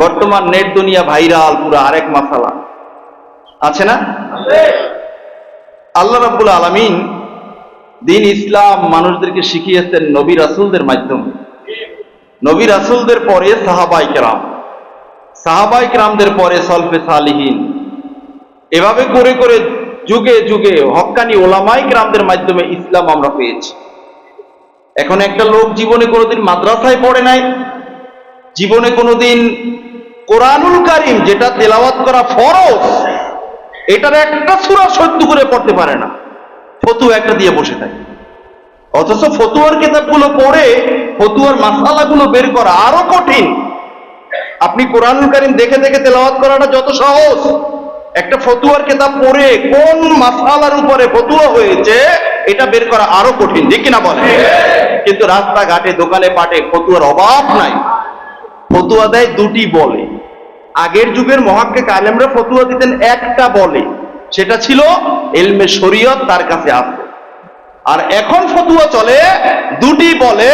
বর্তমান নেট দুনিয়া ভাইরাল পুরো আরেক মাসালা। আছে না? আল্লাহ রাব্বুল আলামিন দিন ইসলাম মানুষদেরকে শিখিয়েছেন নবী রাসূলদের মাধ্যমে। নবী রাসুলদের পরে সাহাবাই কেরাম। সাহাবাই কেরামদের পরে সলফে সালিহীন। এভাবে করে করে যুগে যুগে হক্কানি ওলামাই কেরামদের মাধ্যমে ইসলাম আমরা পেয়েছি। এখন একটা লোক জীবনে কোনোদিন মাদ্রাসায় পড়ে নাই জীবনে কোনোদিন কোরআনুল কারিম যেটা তেলাওয়াত করা ফরজ, এটার একটা সূরা সহ্য করে পড়তে পারে না। ফতুয়া একটা দিয়ে বসে থাকে। অথচ ফতুয়ার কিতাবগুলো পড়ে, ফতুয়ার মাসালাগুলো বের করা আরও কঠিন। আপনি কোরআনুল কারিম দেখে দেখে তেলাওয়াত করাটা যত সহজ, একটা ফতুয়ার কিতাব পড়ে কোন মাসালার উপরে ফতুয়া হয়েছে, এটা বের করা আরও কঠিন। ঠিক কিনা বলে কিন্তু রাস্তাঘাটে, দোকানে, পাটে ফতুয়ার অভাব নাই। ফতুয়া দেয় দুটি বলে। আগের যুগের মহাক্কে কালেমরা ফতুয়া দিতেন একটা বলে, সেটা ছিল এলমে শরীয়ত তার কাছে আছে। আর এখন ফতুয়া চলে দুটি বলে,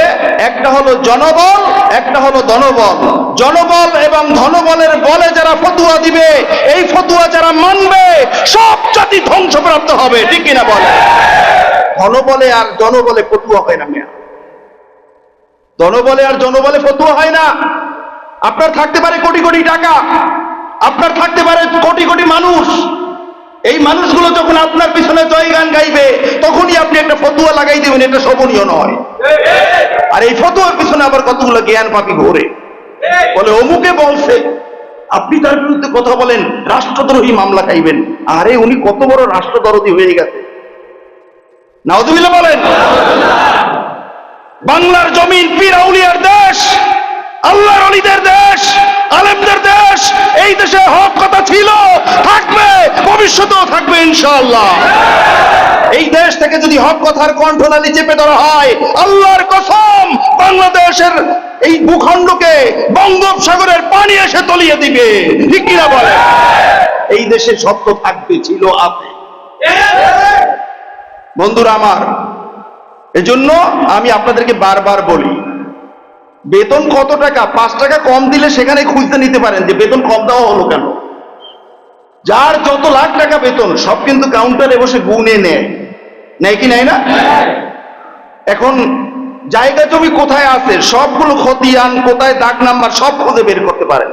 একটা হলো জনবল, একটা হলো ধনবল। জনবল এবং ধনবলের বলে যারা ফতুয়া দিবে, এই ফতুয়া যারা মানবে, সব জাতি ধ্বংসপ্রাপ্ত হবে, ঠিক কিনা বলে ধনবলে আর জনবলে ফতুয়া হয় না মেয়া। ধনবলে আর জনবলে ফতুয়া হয় না। আপনার থাকতে পারে কোটি কোটি টাকা, আপনার থাকতে পারে কোটি কোটি মানুষ। এই মানুষগুলো যখন আপনার পিছনে জয় গান গাইবে, তখনই আপনি একটা ফতুয়া লাগাই দেবেন, এটা শোভনীয় নয়। আর এই ফতুয়ার পিছনে আবার কতগুলো জ্ঞান পাপি ঘোরে বলে, অমুকে বলছে, আপনি তার বিরুদ্ধে কথা বলেন, রাষ্ট্রদ্রোহী মামলা খাইবেন। আরে, উনি কত বড় রাষ্ট্রদরদী হয়ে গেছে। নাওজুবিল্লাহ বলেন, বাংলার জমিন পীর আউলিয়ার দেশ, আল্লাহর অলিদের আলেমদের দেশ, এই দেশে হক কথা ছিল, থাকবে, ভবিষ্যতেও থাকবে ইনশাআল্লাহ। এই দেশ থেকে যদি হক কথার কণ্ঠনালী চেপে ধরা হয়, আল্লাহর কসম বাংলাদেশের এই ভূখণ্ডকে বঙ্গোপসাগরের পানি এসে তলিয়ে দিবে। ঠিক কিনা বলে এই দেশে সত্য থাকবে, ছিল আছে বন্ধুরা আমার, এজন্য আমি আপনাদেরকে বারবার বলি বেতন কত টাকা? পাঁচ টাকা কম দিলে সেখানে খুঁজতে নিতে পারেন যে বেতন কম দেওয়া হলো কেন? যার যত লাখ টাকা বেতন সব কিন্তু কাউন্টারে বসে গুনে নেয় নেয়। কি নেয় না? এখন জায়গা জমি কোথায় আছে? সবগুলো খতিয়ান কোথায় দাগ নাম্বার সব খুঁজে বের করতে পারেন।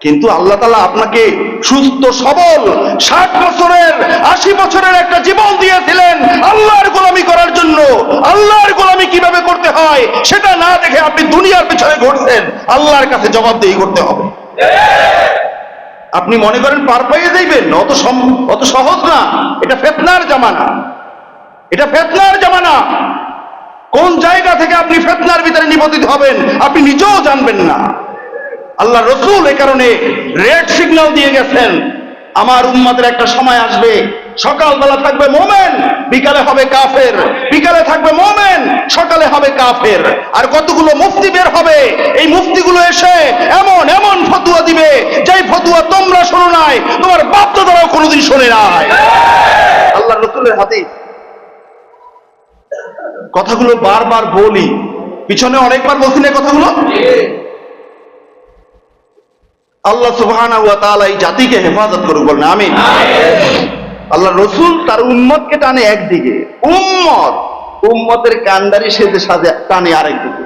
কিন্তু আল্লাহ তালা আপনাকে সুস্থ সবল ষাট বছরের আশি বছরের একটা জীবন দিয়েছিলেন আল্লাহর গোলামি করার জন্য আল্লাহর গোলামি কীভাবে করতে হয় সেটা না দেখে আপনি দুনিয়ার পিছনে ঘুরছেন, আল্লাহর কাছে জবাবদেহি করতে হবে। আপনি মনে করেন পার পাইয়ে যাইবেন অত অত সহজ না, এটা ফেতনার জামানা। এটা ফেতনার জামানা। কোন জায়গা থেকে আপনি ফেতনার ভিতরে নিবন্ধিত হবেন, আপনি নিজেও জানবেন না। আল্লাহ রসুল এ কারণে রেড সিগন্যাল দিয়ে গেছেন। আমার উম্মাদের একটা সময় আসবে। সকালবেলা থাকবে মোমেন, বিকালে হবে কাফের। বিকালে থাকবে মোমেন, সকালে হবে কাফের। আর কতগুলো মুফতি বের হবে, এই মুফতিগুলো এসে এমন এমন ফতুয়া দিবে, যেই ফতুয়া তোমরা শোনো নাই, তোমার বাপ দাদারাও কোনোদিন শোনে নাই। আল্লাহ রসুলের হাতে কথাগুলো বারবার বলি, পিছনে অনেকবার বলছি না কথাগুলো? আল্লাহ সুবাহ ওয়া তাআলা এই জাতিকে হেফাজত করুক বলেন আমি আল্লাহ রসুল তার উম্মতকে টানে একদিকে। উম্মত উম্মতের কান্দারি সেজে সাজে টানে আরেকদিকে